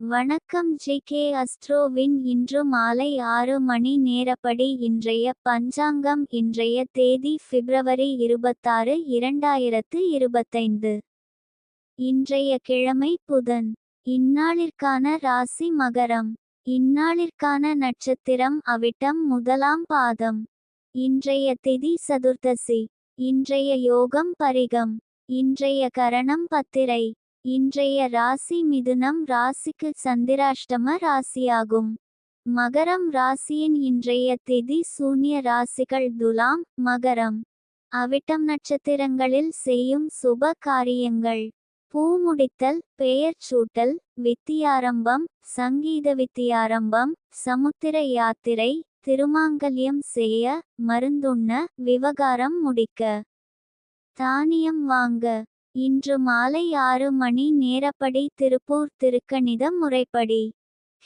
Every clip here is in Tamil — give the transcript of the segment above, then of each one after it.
வணக்கம் ஜி கே அஸ்ட்ரோவின் இன்று மாலை ஆறு மணி நேரப்படி இன்றைய பஞ்சாங்கம் இன்றைய தேதி பிப்ரவரி இருபத்தாறு இரண்டாயிரத்து இருபத்தைந்து. இன்றைய கிழமை புதன். இந்நாளிற்கான ராசி மகரம். இந்நாளிற்கான நட்சத்திரம் அவிட்டம் முதலாம் பாதம். இன்றைய திதி சதுர்த்தசி இன்றைய யோகம் பரிகம். இன்றைய கரணம் பத்திரை. இன்றைய ராசி மிதுனம் ராசிக்கு சந்திராஷ்டம ராசியாகும். மகரம் ராசியின் இன்றைய திதி சூன்ய ராசிகள் துலாம் மகரம். அவிட்டம் நட்சத்திரங்களில் செய்யும் சுப காரியங்கள். பூ முடித்தல் பெயர் சூட்டல் வித்தியாரம்பம் சங்கீத வித்தியாரம்பம் சமுத்திர யாத்திரை திருமாங்கல்யம் செய்ய மருந்துண்ண விவகாரம் முடிக்க. தானியம் வாங்க. இன்று மாலை ஆறு மணி நேரப்படி திருப்பூர் திருக்கணித முறைப்படி.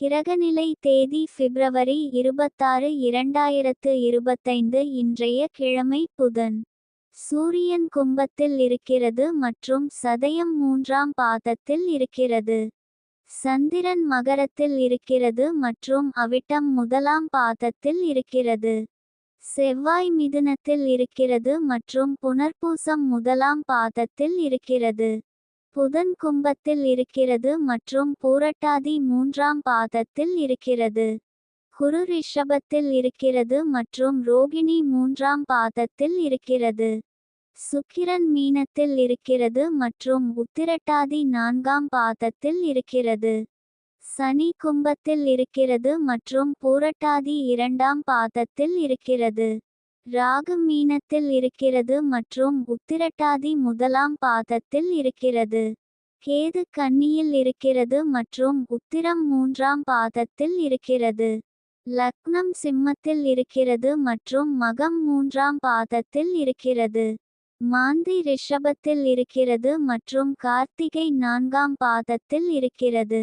கிரகநிலை தேதி பிப்ரவரி இருபத்தாறு இரண்டாயிரத்து இருபத்தைந்து இன்றைய கிழமை புதன். சூரியன் கும்பத்தில் இருக்கிறது மற்றும் சதயம் மூன்றாம் பாதத்தில் இருக்கிறது. சந்திரன் மகரத்தில் இருக்கிறது மற்றும் அவிட்டம் முதலாம் பாதத்தில் இருக்கிறது. செவ்வாய் மிதுனத்தில் இருக்கிறது மற்றும் புனர்பூசம் முதலாம் பாதத்தில் இருக்கிறது. புதன் கும்பத்தில் இருக்கிறது மற்றும் பூரட்டாதி மூன்றாம் பாதத்தில் இருக்கிறது. குரு ரிஷபத்தில் இருக்கிறது மற்றும் ரோகிணி மூன்றாம் பாதத்தில் இருக்கிறது. சுக்கிரன் மீனத்தில் இருக்கிறது மற்றும் உத்திரட்டாதி நான்காம் பாதத்தில் இருக்கிறது. சனி கும்பத்தில் இருக்கிறது மற்றும் பூரட்டாதி இரண்டாம் பாதத்தில் இருக்கிறது. ராகு மீனத்தில் இருக்கிறது மற்றும் உத்திரட்டாதி முதலாம் பாதத்தில் இருக்கிறது. கேது கன்னியில் இருக்கிறது மற்றும் உத்திரம் மூன்றாம் பாதத்தில் இருக்கிறது. லக்னம் சிம்மத்தில் இருக்கிறது மற்றும் மகம் மூன்றாம் பாதத்தில் இருக்கிறது. மாந்தி ரிஷபத்தில் இருக்கிறது மற்றும் கார்த்திகை நான்காம் பாதத்தில் இருக்கிறது.